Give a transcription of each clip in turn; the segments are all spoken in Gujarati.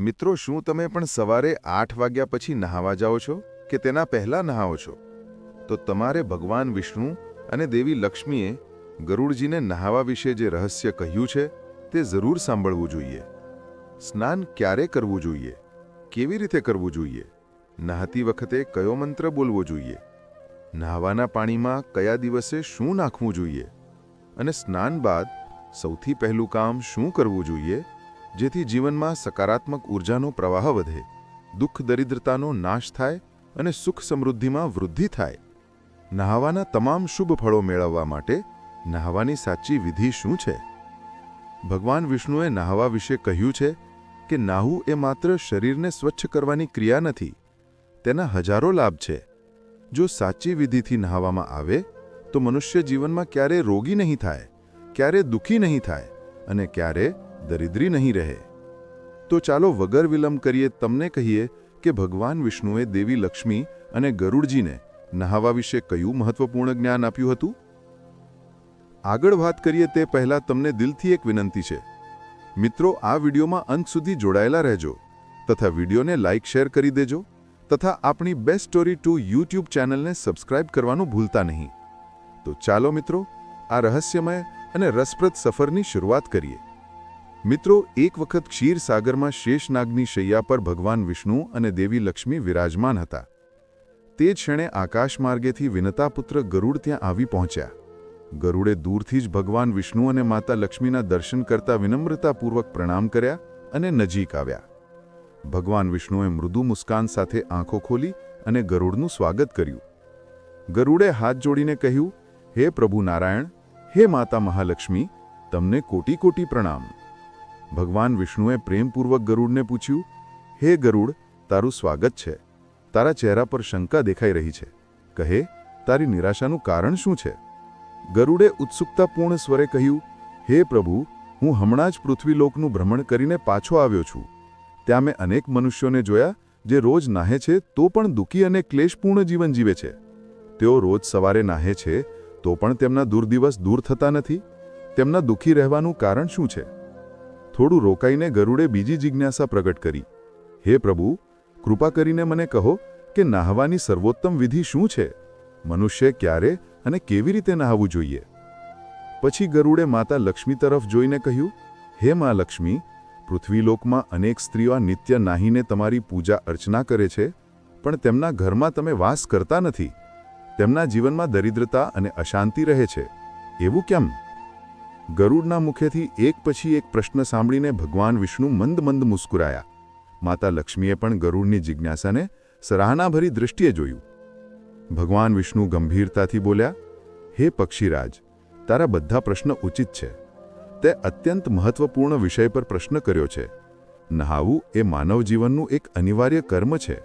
મિત્રો, શું તમે પણ સવારે આઠ વાગ્યા પછી નહાવા જાઓ છો કે તેના પહેલાં નહાવો છો? તો તમારે ભગવાન વિષ્ણુ અને દેવી લક્ષ્મીએ ગરુડજીને નહાવા વિશે જે રહસ્ય કહ્યું છે તે જરૂર સાંભળવું જોઈએ. સ્નાન ક્યારે કરવું જોઈએ? કેવી રીતે કરવું જોઈએ? નહાતી વખતે કયો મંત્ર બોલવો જોઈએ? નહાવાના પાણીમાં કયા દિવસે શું નાખવું જોઈએ? અને સ્નાન બાદ સૌથી પહેલું કામ શું કરવું જોઈએ? જેથી જીવનમાં સકારાત્મક ઉર્જાનો પ્રવાહ વધે, દુઃખ દરિદ્રતાનો નાશ થાય અને સુખ સમૃદ્ધિમાં વૃદ્ધિ થાય. નહાવાના તમામ શુભ ફળો મેળવવા માટે નહાવાની સાચી વિધિ શું છે? ભગવાન વિષ્ણુએ નહાવા વિશે કહ્યું છે કે નાહવું એ માત્ર શરીરને સ્વચ્છ કરવાની ક્રિયા નથી, તેના હજારો લાભ છે. જો સાચી વિધિથી નહાવામાં આવે, તો મનુષ્ય જીવનમાં ક્યારે રોગી નહીં થાય, ક્યારે દુઃખી નહીં થાય અને ક્યારે દરિદ્રી નહીં રહે. તો ચાલો વગર વિલંબ કરીએ તમને કહીએ કે ભગવાન વિષ્ણુએ દેવી લક્ષ્મી અને ગરુડજીને નહાવા વિશે કયું મહત્વપૂર્ણ જ્ઞાન આપ્યું હતું? આગળ વાત કરીએ તે પહેલાં તમને દિલથી એક વિનંતી છે. મિત્રો, આ વિડીયોમાં અંત સુધી જોડાયેલા રહેજો તથા વિડીયોને લાઇક, શેર કરી દેજો તથા આપણી બેસ્ટ સ્ટોરી ટુ યુટ્યુબ ચેનલને સબસ્ક્રાઇબ કરવાનું ભૂલતા નહીં. તો ચાલો મિત્રો, આ રહસ્યમય અને રસપ્રદ સફરની શરૂઆત કરીએ. મિત્રો, એક વખત ક્ષીરસાગરમાં શેષનાગની શૈયા પર ભગવાન વિષ્ણુ અને દેવી લક્ષ્મી વિરાજમાન હતા. તે ક્ષણે ક્ષણે આકાશમાર્ગેથી વિનતાપુત્ર ગરુડ ત્યાં આવી પહોંચ્યા. ગરુડે દૂરથી જ ભગવાન વિષ્ણુ અને માતા લક્ષ્મીના દર્શન કરતા વિનમ્રતાપૂર્વક પ્રણામ કર્યા અને નજીક આવ્યા. ભગવાન વિષ્ણુએ મૃદુ મુસ્કાન સાથે આંખો ખોલી અને ગરુડનું સ્વાગત કર્યું. ગરુડે હાથ જોડીને કહ્યું, હે પ્રભુ નારાયણ, હે માતા મહાલક્ષ્મી, તમને કોટી કોટી પ્રણામ. ભગવાન વિષ્ણુએ પ્રેમપૂર્વક ગરુડને પૂછ્યું, હે ગરુડ, તારું સ્વાગત છે. તારા ચહેરા પર શંકા દેખાઈ રહી છે. કહે, તારી નિરાશાનું કારણ શું છે? ગરુડે ઉત્સુકતાપૂર્ણ સ્વરે કહ્યું, હે પ્રભુ, હું હમણાં જ પૃથ્વીલોકનું ભ્રમણ કરીને પાછો આવ્યો છું. ત્યાં મેં અનેક મનુષ્યોને જોયા, જે રોજ નાહે છે, તો પણ દુઃખી અને ક્લેશપૂર્ણ જીવન જીવે છે. તેઓ રોજ સવારે નાહે છે, તો પણ તેમના દુર્દિવસ દૂર થતા નથી. તેમના દુઃખી રહેવાનું કારણ શું છે? થોડું રોકાઈને ગરુડે બીજી જિજ્ઞાસા પ્રગટ કરી. હે પ્રભુ, કૃપા કરીને મને કહો કે નાહવાની સર્વોત્તમ વિધિ શું છે? મનુષ્ય ક્યારે અને કેવી રીતે નહાવું જોઈએ? પછી ગરુડે માતા લક્ષ્મી તરફ જોઈને કહ્યું, હે મા લક્ષ્મી, પૃથ્વીલોકમાં અનેક સ્ત્રીઓ નિત્ય નાહીને તમારી પૂજા અર્ચના કરે છે, પણ તેમના ઘરમાં તમે વાસ કરતા નથી. તેમના જીવનમાં દરિદ્રતા અને અશાંતિ રહે છે. એવું કેમ? ગરુડના મુખેથી એક પછી એક પ્રશ્ન સાંભળીને ભગવાન વિષ્ણુ મંદ મંદ મુસ્કુરાયા. માતા લક્ષ્મીએ પણ ગરુડની જિજ્ઞાસાને સરાહનાભરી દૃષ્ટિએ જોયું. ભગવાન વિષ્ણુ ગંભીરતાથી બોલ્યા, હે પક્ષીરાજ, તારા બધા પ્રશ્ન ઉચિત છે. તે અત્યંત મહત્વપૂર્ણ વિષય પર પ્રશ્ન કર્યો છે. નહાવું એ માનવ જીવનનું એક અનિવાર્ય કર્મ છે.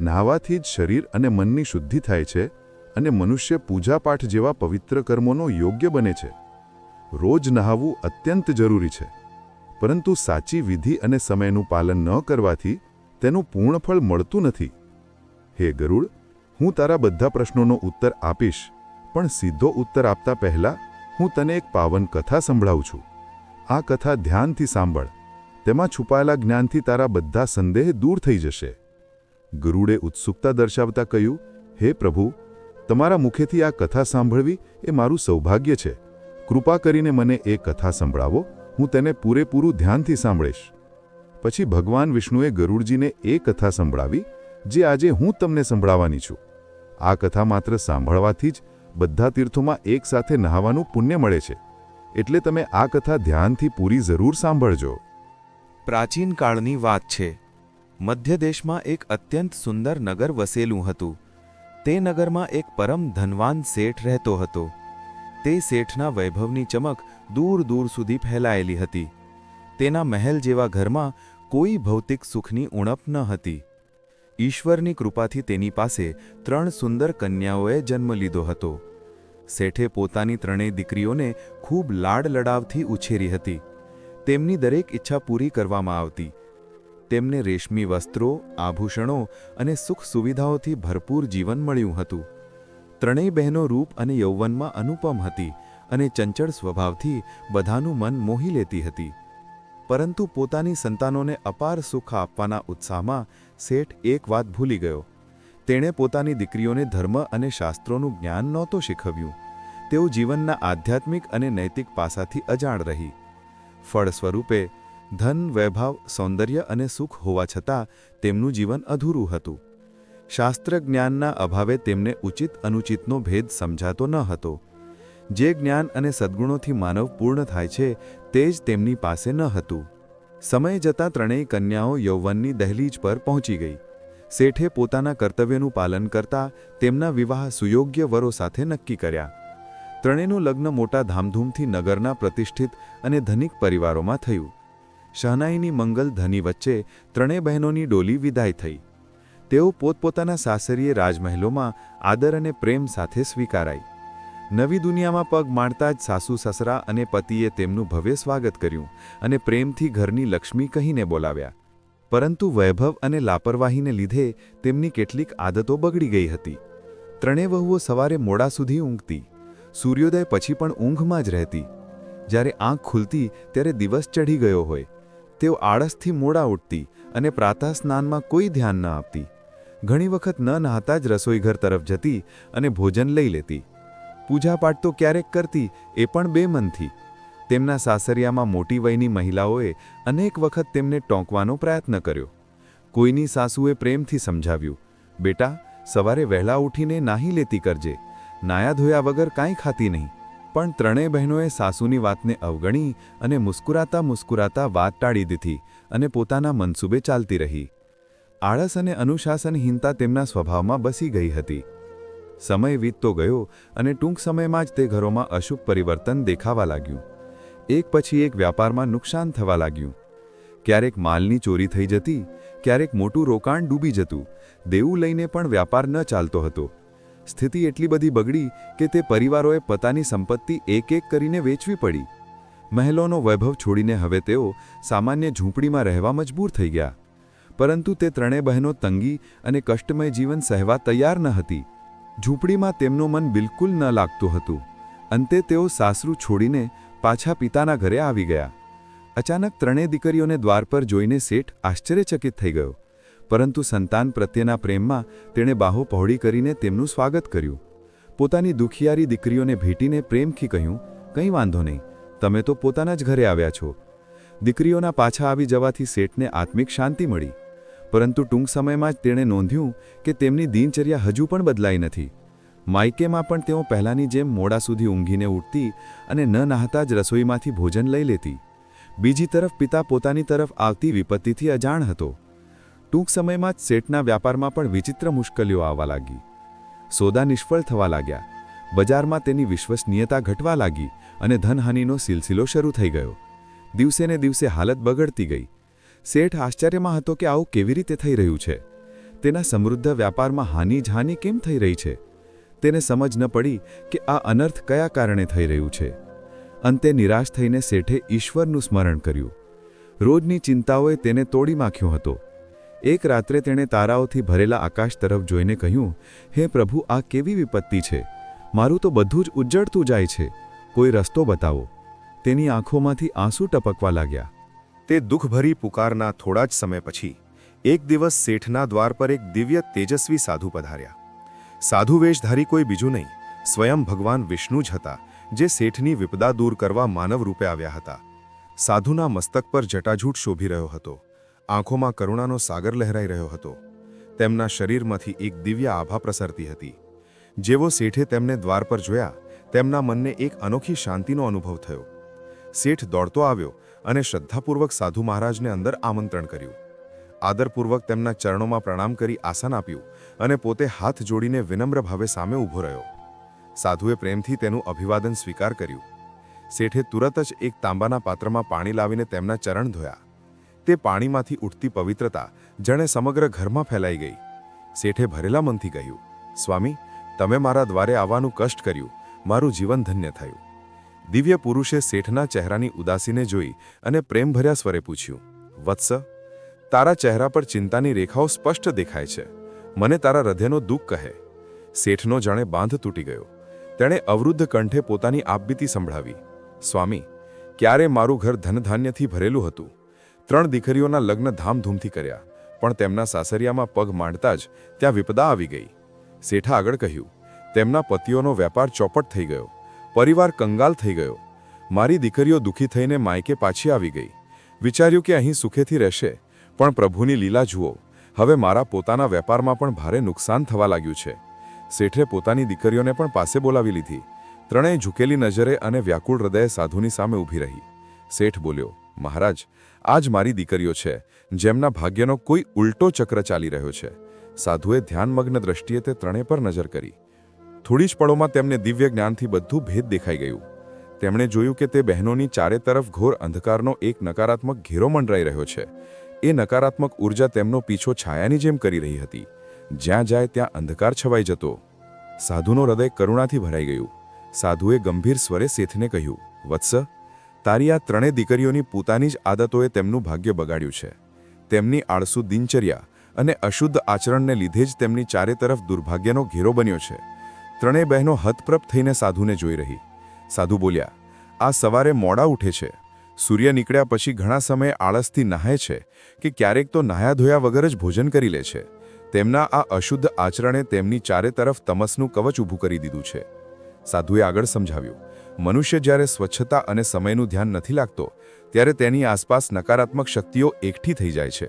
નહાવાથી જ શરીર અને મનની શુદ્ધિ થાય છે અને મનુષ્ય પૂજાપાઠ જેવા પવિત્ર કર્મોનો યોગ્ય બને છે. રોજ નહાવું અત્યંત જરૂરી છે. પરંતુ સાચી વિધિ અને સમયનું પાલન ન કરવાથી તેનું પૂર્ણ ફળ મળતું નથી. હે ગરુડ, હું તારા બધા પ્રશ્નોનો ઉત્તર આપીશ, પણ સીધો ઉત્તર આપતા પહેલા હું તને એક પાવન કથા સંભળાવું છું. આ કથા ધ્યાનથી સાંભળ. તેમાં છુપાયેલા જ્ઞાનથી તારા બધા સંદેહ દૂર થઈ જશે. ગુરુડે ઉત્સુકતા દર્શાવતા કહ્યું, હે પ્રભુ, તમારા મુખેથી આ કથા સાંભળવી એ મારું સૌભાગ્ય છે. કૃપા કરીને મને એ કથા સંભળાવો, હું તેને પૂરેપૂરું ધ્યાનથી સાંભળીશ. પછી ભગવાન વિષ્ણુએ ગરુડજીને એ કથા સંભળાવી, જે આજે હું તમને સંભળાવવાની છું. આ કથા માત્ર સાંભળવાથી જ બધા તીર્થોમાં એકસાથે નહાવાનું પુણ્ય મળે છે. એટલે તમે આ કથા ધ્યાનથી પૂરી જરૂર સાંભળજો. પ્રાચીન કાળની વાત છે. મધ્ય દેશમાં એક અત્યંત સુંદર નગર વસેલું હતું. તે નગરમાં એક પરમ ધનવાન શેઠ રહેતો હતો. તે શેઠના વૈભવની ચમક દૂર દૂર સુધી ફેલાયેલી હતી. તેના મહેલ જેવા ઘરમાં કોઈ ભૌતિક સુખની ઉણપ ન હતી. ઈશ્વરની કૃપાથી તેની પાસે ત્રણ સુંદર કન્યાઓએ જન્મ લીધો હતો. શેઠે પોતાની ત્રણેય દીકરીઓને ખૂબ લાડ લડાવથી ઉછેરી હતી. તેમની દરેક ઈચ્છા પૂરી કરવામાં આવતી. તેમને રેશમી વસ્ત્રો, આભૂષણો અને સુખ સુવિધાઓથી ભરપૂર જીવન મળ્યું હતું. ત્રણેય બહેનો રૂપ અને યૌવનમાં અનુપમ હતી અને ચંચળ સ્વભાવથી બધાનું મન મોહી લેતી હતી. પરંતુ પોતાની સંતાનોને અપાર સુખ આપવાના ઉત્સાહમાં શેઠ એક વાત ભૂલી ગયો. તેણે પોતાની દીકરીઓને ધર્મ અને શાસ્ત્રોનું જ્ઞાન નહોતું શીખવ્યું. તેઓ જીવનના આધ્યાત્મિક અને નૈતિક પાસાથી અજાણ રહી. ફળ સ્વરૂપે ધન, વૈભવ, સૌંદર્ય અને સુખ હોવા છતાં તેમનું જીવન અધૂરું હતું. શાસ્ત્ર જ્ઞાનના અભાવે તેમને ઉચિત અનુચિતનો ભેદ સમજાતો ન હતો. જે જ્ઞાન અને સદ્ગુણોથી માનવ પૂર્ણ થાય છે, તે જ તેમની પાસે ન હતું. સમય જતાં ત્રણેય કન્યાઓ યૌવનની દહેલીજ પર પહોંચી ગઈ. શેઠે પોતાના કર્તવ્યનું પાલન કરતા તેમના વિવાહ સુયોગ્ય વરો સાથે નક્કી કર્યા. ત્રણેયનું લગ્ન મોટા ધામધૂમથી નગરના પ્રતિષ્ઠિત અને ધનિક પરિવારોમાં થયું. શહનાઈની મંગલ ધની વચ્ચે ત્રણેય બહેનોની ડોલી વિદાય થઈ. તેઓ પોતપોતાના સાસરીએ રાજમહેલોમાં આદર અને પ્રેમ સાથે સ્વીકારાઈ. નવી દુનિયામાં પગ માંડતા જ સાસુ, સસરા અને પતિએ તેમનું ભવ્ય સ્વાગત કર્યું અને પ્રેમથી ઘરની લક્ષ્મી કહીને બોલાવ્યા. પરંતુ વૈભવ અને લાપરવાહીને લીધે તેમની કેટલીક આદતો બગડી ગઈ હતી. ત્રણેય વહુઓ સવારે મોડા સુધી ઊંઘતી. સૂર્યોદય પછી પણ ઊંઘમાં જ રહેતી. જ્યારે આંખ ખુલતી ત્યારે દિવસ ચઢી ગયો હોય. તેઓ આળસથી મોડા ઉઠતી અને પ્રાતઃ સ્નાનમાં કોઈ ધ્યાન ન આપતી. ઘણી વખત ન નહાતા જ રસોઈઘર તરફ જતી અને ભોજન લઈ લેતી. પૂજાપાઠ તો ક્યારેક કરતી, એ પણ બેમનથી. તેમના સાસરિયામાં મોટી વયની મહિલાઓએ અનેક વખત તેમને ટોંકવાનો પ્રયત્ન કર્યો. કોઈની સાસુએ પ્રેમથી સમજાવ્યું, બેટા, સવારે વહેલા ઉઠીને નાહી લેતી કરજે, નાયા ધોયા વગર કાંઈ ખાતી નહીં. પણ ત્રણેય બહેનોએ સાસુની વાતને અવગણી અને મુસ્કુરાતા મુસ્કુરાતા વાત ટાળી દીધી અને પોતાના મનસૂબે ચાલતી રહી. આળસ અને અનુશાસનહીનતા તેમના સ્વભાવમાં બસી ગઈ હતી. સમય વીતતો ગયો અને ટૂંક સમયમાં જ તે ઘરોમાં અશુભ પરિવર્તન દેખાવા લાગ્યું. એક પછી એક વ્યાપારમાં નુકસાન થવા લાગ્યું. ક્યારેક માલની ચોરી થઈ જતી, ક્યારેક મોટું રોકાણ ડૂબી જતું, દેવું લઈને પણ વ્યાપાર ન ચાલતો હતો. સ્થિતિ એટલી બધી બગડી કે તે પરિવારોએ પોતાની સંપત્તિ એક એક કરીને વેચવી પડી. મહેલોનો વૈભવ છોડીને હવે તેઓ સામાન્ય ઝૂંપડીમાં રહેવા મજબૂર થઈ ગયા. પરંતુ તે ત્રણેય બહેનો તંગી અને કષ્ટમય જીવન સહેવા તૈયાર ન હતી. ઝૂંપડીમાં તેમનું મન બિલકુલ ન લાગતું હતું. અંતે તેઓ સાસરું છોડીને પાછા પિતાના ઘરે આવી ગયા. અચાનક ત્રણેય દીકરીઓને દ્વાર પર જોઈને શેઠ આશ્ચર્યચકિત થઈ ગયો. પરંતુ સંતાન પ્રત્યેના પ્રેમમાં તેણે બાહો પહોળી કરીને તેમનું સ્વાગત કર્યું. પોતાની દુખિયારી દીકરીઓને ભેટીને પ્રેમથી કહ્યું, કંઈ વાંધો નહીં, તમે તો પોતાના જ ઘરે આવ્યા છો. દીકરીઓના પાછા આવી જવાથી શેઠને આત્મિક શાંતિ મળી. પરંતુ ટૂંક સમયમાં જ તેણે નોંધ્યું કે તેમની દિનચર્યા હજુ પણ બદલાઈ નથી. માયકેમાં પણ તેઓ પહેલાંની જેમ મોડા સુધી ઊંઘીને ઉઠતી અને ન નહાતા જ રસોઈમાંથી ભોજન લઈ લેતી. બીજી તરફ પિતા પોતાની તરફ આવતી વિપત્તિથી અજાણ હતો. ટૂંક સમયમાં જ સેટના વ્યાપારમાં પણ વિચિત્ર મુશ્કેલીઓ આવવા લાગી. સોદા નિષ્ફળ થવા લાગ્યા. બજારમાં તેની વિશ્વસનીયતા ઘટવા લાગી અને ધનહાનિનો સિલસિલો શરૂ થઈ ગયો. દિવસેને દિવસે હાલત બગડતી ગઈ. શેઠ આશ્ચર્યમાં હતો કે આવું કેવી રીતે થઈ રહ્યું છે. તેના સમૃદ્ધ વ્યાપારમાં હાનિ જ કેમ થઈ રહી છે? તેને સમજ ન પડી કે આ અનર્થ કયા કારણે થઈ રહ્યું છે. અંતે નિરાશ થઈને શેઠે ઈશ્વરનું સ્મરણ કર્યું. રોજની ચિંતાઓએ તેને તોડી માખ્યો હતો. એક રાત્રે તેણે તારાઓથી ભરેલા આકાશ તરફ જોઈને કહ્યું, હે પ્રભુ, આ કેવી વિપત્તિ છે? મારું તો બધું જ ઉજ્જડતું જાય છે. કોઈ રસ્તો બતાવો. તેની આંખોમાંથી આંસુ ટપકવા લાગ્યા. તે દુઃખભરી પુકારના થોડા જ સમય પછી, એક દિવસ શેઠના દ્વાર પર એક દિવ્ય તેજસ્વી સાધુ પધાર્યા. સાધુ વેશધારી કોઈ બીજું નહીં, સ્વયં ભગવાન વિષ્ણુ જ હતા, જે શેઠની વિપદા દૂર કરવા માનવ રૂપે આવ્યા હતા. સાધુના મસ્તક પર જટાજૂટ શોભી રહ્યો હતો, આંખોમાં કરુણાનો સાગર લહેરાઈ રહ્યો હતો. તેમના શરીરમાંથી એક દિવ્ય આભા પ્રસરતી હતી. જેવો શેઠે તેમને દ્વાર પર જોયા, તેમના મનને એક અનોખી શાંતિનો અનુભવ થયો. શેઠ દોડતો આવ્યો અને શ્રદ્ધાપૂર્વક સાધુ મહારાજને અંદર આમંત્રણ કર્યું. આદરપૂર્વક તેમના ચરણોમાં પ્રણામ કરી આસન આપ્યું અને પોતે હાથ જોડીને વિનમ્ર ભાવે સામે ઊભો રહ્યો. સાધુએ પ્રેમથી તેનું અભિવાદન સ્વીકાર કર્યું. શેઠે તુરત જ એક તાંબાના પાત્રમાં પાણી લાવીને તેમના ચરણ ધોયા. તે પાણીમાંથી ઉઠતી પવિત્રતા જણે સમગ્ર ઘરમાં ફેલાઈ ગઈ. શેઠે ભરેલા મનથી કહ્યું, સ્વામી, તમે મારા દ્વારે આવવાનું કષ્ટ કર્યું. મારું જીવન ધન્ય થયું. દિવ્ય પુરુષે શેઠના ચહેરાની ઉદાસીને જોઈ અને પ્રેમભર્યા સ્વરે પૂછ્યું, વત્સ, તારા ચહેરા પર ચિંતાની રેખાઓ સ્પષ્ટ દેખાય છે. મને તારા હૃદયનો દુઃખ કહે. શેઠનો જાણે બાંધ તૂટી ગયો. તેણે અવરુદ્ધ કંઠે પોતાની આપબીતી સંભળાવી, સ્વામી, ક્યારે મારું ઘર ધનધાન્યથી ભરેલું હતું? ત્રણ દીકરીઓના લગ્ન ધામધૂમથી કર્યા, પણ તેમના સાસરિયામાં પગ માંડતા જ ત્યાં વિપદા આવી ગઈ. શેઠા આગળ કહ્યું, તેમના પતિઓનો વેપાર ચોપટ થઈ ગયો. પરિવાર કંગાલ થઈ ગયો. મારી દીકરીઓ દુઃખી થઈને માયકે પાછી આવી ગઈ. વિચાર્યું કે અહીં સુખેથી રહેશે, પણ પ્રભુની લીલા જુઓ, હવે મારા પોતાના વેપારમાં પણ ભારે નુકસાન થવા લાગ્યું છે. શેઠે પોતાની દીકરીઓને પણ પાસે બોલાવી લીધી. ત્રણેય ઝૂકેલી નજરે અને વ્યાકુળ હૃદયે સાધુની સામે ઊભી રહી. શેઠ બોલ્યો, મહારાજ, આજ મારી દીકરીઓ છે, જેમના ભાગ્યનો કોઈ ઉલટો ચક્ર ચાલી રહ્યો છે. સાધુએ ધ્યાનમગ્ન દ્રષ્ટિએ તે ત્રણેય પર નજર કરી. થોડી જ પળોમાં તેમને દિવ્ય જ્ઞાનથી બધું ભેદ દેખાઈ ગયું. તેમણે જોયું કે તે બહેનોની ચારે તરફ ઘોર અંધકારનો એક નકારાત્મક ઘેરો મંડરાઈ રહ્યો છે. એ નકારાત્મક ઊર્જા તેમનો પીછો છાયાની જેમ કરી રહી હતી. જ્યાં જાય ત્યાં અંધકાર છવાઈ જતો. સાધુનો હૃદય કરુણાથી ભરાઈ ગયું. સાધુએ ગંભીર સ્વરે સેથને કહ્યું, વત્સ, તારી આ ત્રણેય દીકરીઓની પોતાની જ આદતોએ તેમનું ભાગ્ય બગાડ્યું છે. તેમની આળસુ દિનચર્યા અને અશુદ્ધ આચરણને લીધે જ તેમની ચારે તરફ દુર્ભાગ્યનો ઘેરો બન્યો છે. ત્રણેય બહેનો હતપ્રપ થઈને સાધુને જોઈ રહી. સાધુ બોલ્યા, આ સવારે મોડા ઉઠે છે. સૂર્ય નીકળ્યા પછી ઘણા સમયે આળસથી નહાય છે કે ક્યારેક તો નાહ્યા ધોયા વગર જ ભોજન કરી લે છે. તેમના આ અશુદ્ધ આચરણે તેમની ચારે તરફ તમસનું કવચ ઊભું કરી દીધું છે. સાધુએ આગળ સમજાવ્યું, મનુષ્ય જ્યારે સ્વચ્છતા અને સમયનું ધ્યાન નથી લાગતો, ત્યારે તેની આસપાસ નકારાત્મક શક્તિઓ એકઠી થઈ જાય છે.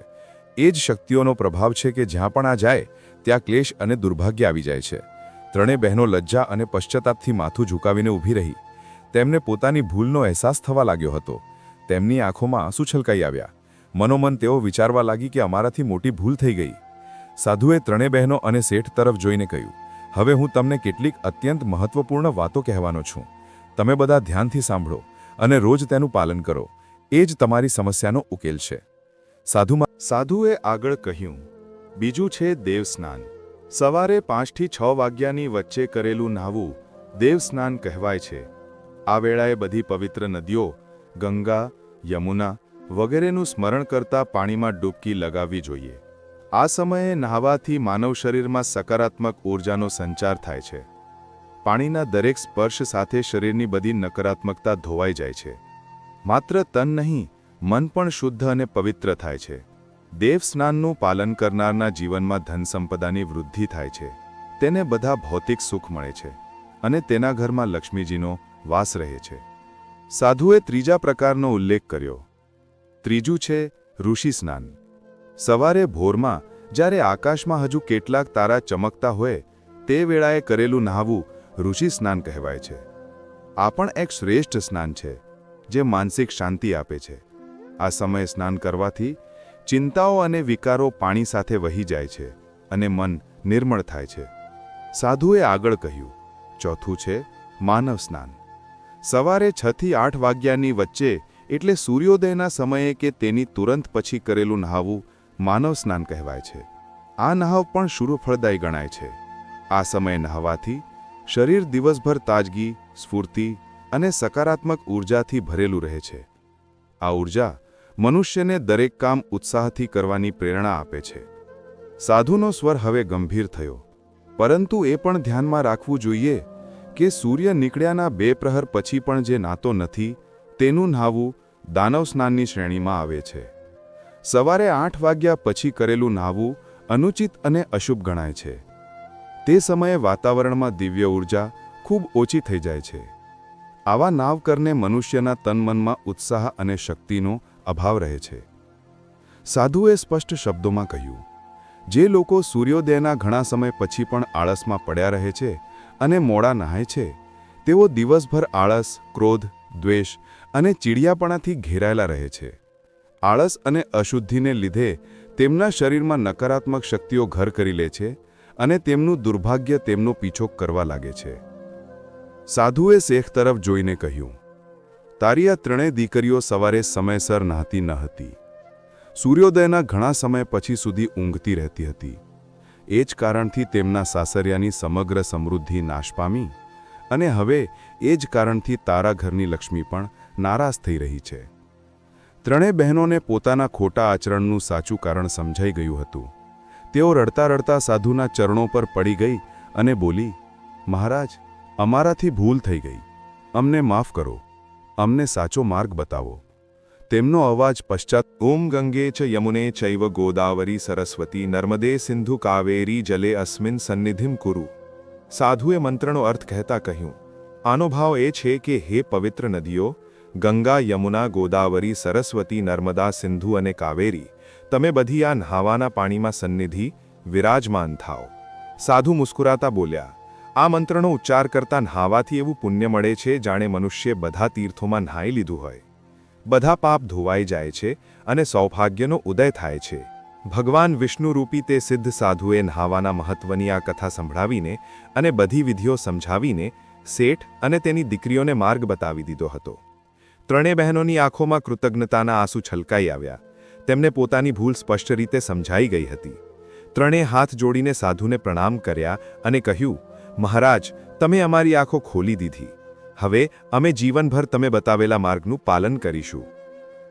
એ જ શક્તિઓનો પ્રભાવ છે કે જ્યાં પણ આ જાય, ત્યાં ક્લેશ અને દુર્ભાગ્ય આવી જાય છે. ત્રણેય બહેનો લજ્જા અને પશ્ચાતાપથી માથું ઝુકાવીને ઊભી રહી. તેમને પોતાની ભૂલનો અહેસાસ થવા લાગ્યો હતો. તેમની આંખોમાં આંસુ છલકાઈ આવ્યા. મનોમન તેઓ વિચારવા લાગી કે અમારાથી મોટી ભૂલ થઈ ગઈ. સાધુએ ત્રણેય બહેનો અને શેઠ તરફ જોઈને કહ્યું, હવે હું તમને કેટલીક અત્યંત મહત્વપૂર્ણ વાતો કહેવાનો છું. તમે બધા ધ્યાનથી સાંભળો અને રોજ તેનું પાલન કરો. એ જ તમારી સમસ્યાનો ઉકેલ છે. સાધુમાં સાધુએ આગળ કહ્યું, બીજું છે દેવસ્નાન. સવારે પાંચથી છ વાગ્યાની વચ્ચે કરેલું નાહવું દેવસ્નાન કહેવાય છે. આ વેળાએ બધી પવિત્ર નદીઓ, ગંગા, યમુના વગેરેનું સ્મરણ કરતા પાણીમાં ડૂબકી લગાવવી જોઈએ. આ સમયે નહાવાથી માનવ શરીરમાં સકારાત્મક ઊર્જાનો સંચાર થાય છે. પાણીના દરેક સ્પર્શ સાથે શરીરની બધી નકારાત્મકતા ધોવાઈ જાય છે. માત્ર તન નહીં, મન પણ શુદ્ધ અને પવિત્ર થાય છે. દેવ સ્નાનનું પાલન કરનારના જીવનમાં ધન સંપદાની વૃદ્ધિ થાય છે. તેને બધા ભૌતિક સુખ મળે છે અને તેના ઘરમાં લક્ષ્મીજીનો વાસ રહે છે. સાધુએ ત્રીજા પ્રકારનો ઉલ્લેખ કર્યો. ત્રીજું છે, ઋષિ સ્નાન. સવારે ભોરમાં, જ્યારે આકાશમાં હજુ કેટલાક તારા ચમકતા હોય, તે વેળાએ કરેલું નહાવું ઋષિ સ્નાન કહેવાય છે. આ પણ એક શ્રેષ્ઠ સ્નાન છે, જે માનસિક શાંતિ આપે છે. આ સમયે સ્નાન કરવાથી ચિંતાઓ અને વિકારો પાણી સાથે વહી જાય છે અને મન નિર્મળ થાય છે. સાધુએ આગળ કહ્યું, ચોથું છે માનવ સ્નાન. સવારે છથી આઠ વાગ્યાની વચ્ચે એટલે સૂર્યોદયના સમયે કે તેની તુરંત પછી કરેલું નહાવું માનવ સ્નાન કહેવાય છે. આ નહાવ પણ શુરુફળદાયી ગણાય છે. આ સમયે નહાવાથી શરીર દિવસભર તાજગી, સ્ફૂર્તિ અને સકારાત્મક ઊર્જાથી ભરેલું રહે છે. આ ઊર્જા મનુષ્યને દરેક કામ ઉત્સાહથી કરવાની પ્રેરણા આપે છે. સાધુનો સ્વર હવે ગંભીર થયો. પરંતુ એ પણ ધ્યાનમાં રાખવું જોઈએ કે સૂર્ય નીકળ્યાના બે પ્રહર પછી પણ જે નાતો નથી, તેનું નહાવું દાનવ સ્નાનની શ્રેણીમાં આવે છે. સવારે આઠ વાગ્યા પછી કરેલું નહાવું અનુચિત અને અશુભ ગણાય છે. તે સમયે વાતાવરણમાં દિવ્ય ઊર્જા ખૂબ ઓછી થઈ જાય છે. આવા નાવ કરને મનુષ્યના તનમનમાં ઉત્સાહ અને શક્તિનો અભાવ રહે છે. સાધુએ સ્પષ્ટ શબ્દોમાં કહ્યું, જે લોકો સૂર્યોદયના ઘણા સમય પછી પણ આળસમાં પડ્યા રહે છે અને મોડા નહાય છે, તેઓ દિવસભર આળસ, ક્રોધ, દ્વેષ અને ચીડિયાપણાથી ઘેરાયેલા રહે છે. આળસ અને અશુદ્ધિને લીધે તેમના શરીરમાં નકારાત્મક શક્તિઓ ઘર કરી લે છે અને તેમનું દુર્ભાગ્ય તેમનો પીછો કરવા લાગે છે. સાધુએ શેખ તરફ જોઈને કહ્યું તારી આ ત્રણેય દીકરીઓ સવારે સમયસર નહાતી ન હતી. સૂર્યોદયના ઘણા સમય પછી સુધી ઊંઘતી રહેતી હતી. એ જ કારણથી તેમના સાસરિયાની સમગ્ર સમૃદ્ધિ નાશ પામી અને હવે એ જ કારણથી તારા ઘરની લક્ષ્મી પણ નારાજ થઈ રહી છે. ત્રણેય બહેનોને પોતાના ખોટા આચરણનું સાચું કારણ સમજાઈ ગયું હતું. તેઓ રડતા રડતા સાધુના ચરણો પર પડી ગઈ અને બોલી, મહારાજ, અમારાથી ભૂલ થઈ ગઈ. અમને માફ કરો. અમને સાચો માર્ગ બતાવો. તેમનો અવાજ પશ્ચાત, ઓમ ગંગે ચ યમુને ચૈવ ગોદાવરી સરસ્વતી નર્મદે સિંધુ કાવેરી જલે અસ્મિન સન્નિધિમ કુરુ. સાધુએ મંત્રનો અર્થ કહેતા કહ્યું, આનો ભાવ એ છે કે, હે પવિત્ર નદીઓ, ગંગા, યમુના, ગોદાવરી, સરસ્વતી, નર્મદા, સિંધુ અને કાવેરી, તમે બધી આ નહાવાના પાણીમાં સન્નિધિ, વિરાજમાન થાઓ. સાધુ મુસ્કુરાતા બોલ્યા આ મંત્રનો ઉચ્ચાર કરતા નહાવાથી એવું પુણ્ય મળે છે જાણે મનુષ્ય બધા તીર્થોમાં નહાઈ લીધું હોય. બધા પાપ ધોવાઈ જાય છે અને સૌભાગ્યનો ઉદય થાય છે. ભગવાન વિષ્ણુરૂપી તે સિદ્ધ સાધુએ નહાવાના મહત્વની આ કથા સંભળાવીને અને બધી વિધિઓ સમજાવીને શેઠ અને તેની દીકરીઓને માર્ગ બતાવી દીધો હતો. ત્રણેય બહેનોની આંખોમાં કૃતજ્ઞતાના આંસુ છલકાઈ આવ્યા. તેમને પોતાની ભૂલ સ્પષ્ટ રીતે સમજાઈ ગઈ હતી. ત્રણેય હાથ જોડીને સાધુને પ્રણામ કર્યા અને કહ્યું મહારાજ, તમે અમારી આંખો ખોલી દીધી. હવે અમે જીવનભર તમે બતાવેલા માર્ગનું પાલન કરીશું.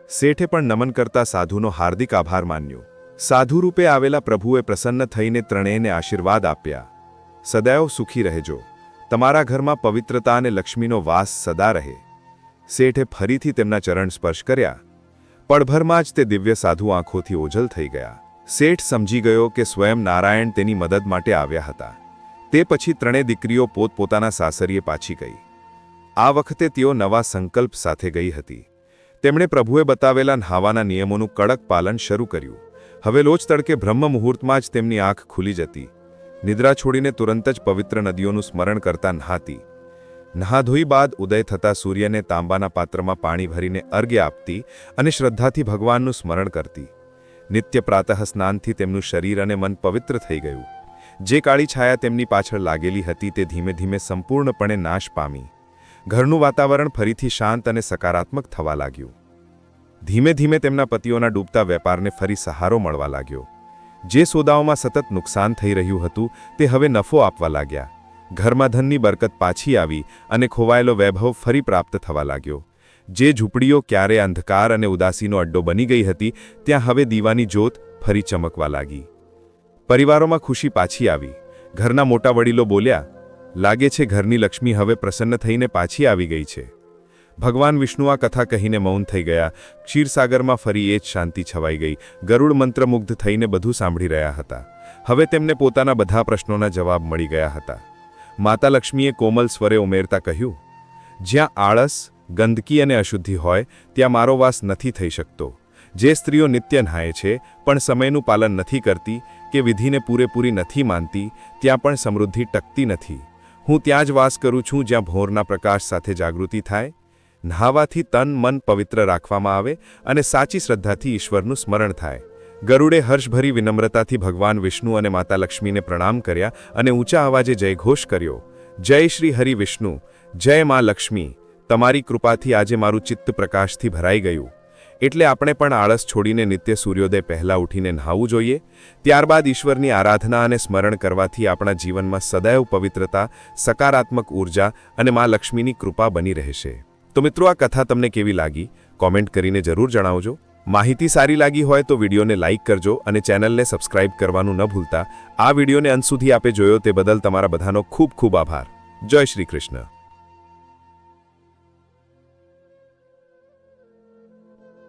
શેઠે પણ નમન કરતા સાધુનો હાર્દિક આભાર માન્યો. સાધુરૂપે આવેલા પ્રભુએ પ્રસન્ન થઈને ત્રણેયને આશીર્વાદ આપ્યા. સદૈવ સુખી રહેજો. તમારા ઘરમાં પવિત્રતા અને લક્ષ્મીનો વાસ સદા રહે. શેઠે ફરીથી તેમના ચરણ સ્પર્શ કર્યા. પળભરમાં જ તે દિવ્ય સાધુ આંખોથી ઓઝલ થઈ ગયા. શેઠ સમજી ગયો કે સ્વયં નારાયણ તેની મદદ માટે આવ્યા હતા. તે પછી ત્રણેય દીકરીઓ પોતપોતાના સાસરીએ પાછી ગઈ. આ વખતે તેઓ નવા સંકલ્પ સાથે ગઈ હતી. તેમણે પ્રભુએ બતાવેલા નહાવાના નિયમોનું કડક પાલન શરૂ કર્યું. હવે લોચ તડકે બ્રહ્મ મુહૂર્તમાં જ તેમની આંખ ખુલી જતી. નિદ્રા છોડીને તુરંત જ પવિત્ર નદીઓનું સ્મરણ કરતા નહાતી. નહાધોઈ બાદ ઉદય થતા સૂર્યને તાંબાના પાત્રમાં પાણી ભરીને અર્ઘ્ય આપતી અને શ્રદ્ધાથી ભગવાનનું સ્મરણ કરતી. નિત્ય પ્રાતઃ સ્નાનથી તેમનું શરીર અને મન પવિત્ર થઈ ગયું. જે કાળી છાયા તેમની પાછળ લાગેલી હતી તે ધીમે ધીમે સંપૂર્ણપણે નાશ પામી. ઘરનું વાતાવરણ ફરીથી શાંત અને સકારાત્મક થવા લાગ્યું. ધીમે ધીમે તેમના પતિઓના ડૂબતા વેપારને ફરી સહારો મળવા લાગ્યો. જે સોદાઓમાં સતત નુકસાન થઈ રહ્યું હતું તે હવે નફો આપવા લાગ્યા. ઘરમાં ધનની બરકત પાછી આવી અને ખોવાયેલો વૈભવ ફરી પ્રાપ્ત થવા લાગ્યો. જે ઝૂંપડીઓ ક્યારે અંધકાર અને ઉદાસીનો અડ્ડો બની ગઈ હતી, ત્યાં હવે દીવાની જ્યોત ફરી ચમકવા લાગી. પરિવારોમાં ખુશી પાછી આવી. ઘરના મોટા વડીલો બોલ્યા, લાગે છે ઘરની લક્ષ્મી હવે પ્રસન્ન થઈને પાછી આવી ગઈ છે. ભગવાન વિષ્ણુ આ કથા કહીને મૌન થઈ ગયા. ક્ષીરસાગરમાં ફરી એ જ શાંતિ છવાઈ ગઈ. ગરુડ મંત્રમુગ્ધ થઈને બધું સાંભળી રહ્યા હતા. હવે તેમને પોતાના બધા પ્રશ્નોના જવાબ મળી ગયા હતા. માતા લક્ષ્મીએ કોમલ સ્વરે ઉમેરતા કહ્યું, જ્યાં આળસ, ગંદકી અને અશુદ્ધિ હોય, ત્યાં મારો વાસ નથી થઈ શકતો. જે સ્ત્રીઓ નિત્ય નહાય છે, પણ સમયનું પાલન નથી કરતી કે વિધિને પૂરેપૂરી નથી માનતી, ત્યાં પણ સમૃદ્ધિ ટકતી નથી. હું ત્યાં જ વાસ કરું છું જ્યાં ભોરના પ્રકાશ સાથે જાગૃતિ થાય. નહાવાથી તન મન પવિત્ર રાખવામાં આવે અને સાચી શ્રદ્ધાથી ઈશ્વરનું સ્મરણ થાય. ગરુડે હર્ષભરી વિનમ્રતાથી ભગવાન વિષ્ણુ અને માતા લક્ષ્મીને પ્રણામ કર્યા અને ઊંચા અવાજે જયઘોષ કર્યો. જય શ્રી હરિ વિષ્ણુ, જય મા લક્ષ્મી. તમારી કૃપાથી આજે મારું ચિત્ત પ્રકાશથી ભરાઈ ગયું. એટલે આપણે પણ આળસ છોડીને નિત્ય સૂર્યોદય પહેલાં ઉઠીને નહાવું જોઈએ. ત્યારબાદ ઈશ્વરની આરાધના અને સ્મરણ કરવાથી આપણા જીવનમાં સદૈવ પવિત્રતા, સકારાત્મક ઊર્જા અને મા લક્ષ્મીની કૃપા બની રહેશે. તો મિત્રો, આ કથા તમને કેવી લાગી? કોમેન્ટ કરીને જરૂર જણાવજો. માહિતી સારી લાગી હોય તો વિડીયોને લાઇક કરજો અને ચેનલને સબસ્ક્રાઇબ કરવાનું ન ભૂલતા. આ વિડીયોને અંત સુધી આપે જોયો તે બદલ તમારા બધાનો ખૂબ ખૂબ આભાર. જય શ્રી કૃષ્ણ.